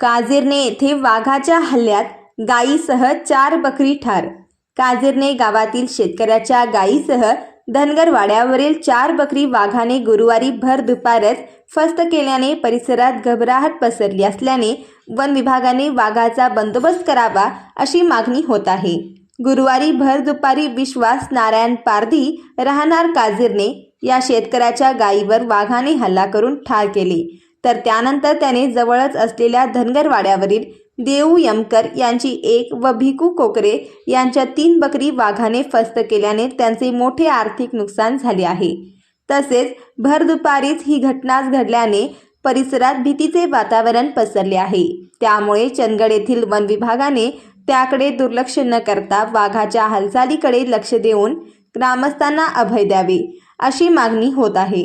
काझिरने येथे वाघाच्या हल्ल्यात गायीसह चार बकरी ठार. काझिरने गावातील शेतकऱ्याच्या गायीसह धनगरवाड्यावरील चार बकरी वाघाने गुरुवारी भर दुपारच फस्त केल्याने परिसरात घबराहट पसरली असल्याने वन विभागाने वाघाचा बंदोबस्त करावा अशी मागणी होत आहे. गुरुवारी भर दुपारी विश्वास नारायण पारधी राहणार काझिरने या शेतकऱ्याच्या गायीवर वाघाने हल्ला करून ठार केले. तर त्यानंतर त्याने जवळच असलेल्या धनगरवाड्यावरील देऊ यमकर यांची एक व भिकू कोकरे यांच्या तीन बकरी वाघाने फस्त केल्याने त्यांचे मोठे आर्थिक नुकसान झाले आहे. तसेच भर दुपारीच ही घटनाच घडल्याने परिसरात भीतीचे वातावरण पसरले आहे. त्यामुळे चंदगड येथील वन विभागाने त्याकडे दुर्लक्ष न करता वाघाच्या हालचालीकडे लक्ष देऊन ग्रामस्थांना अभय द्यावे अशी मागणी होत आहे.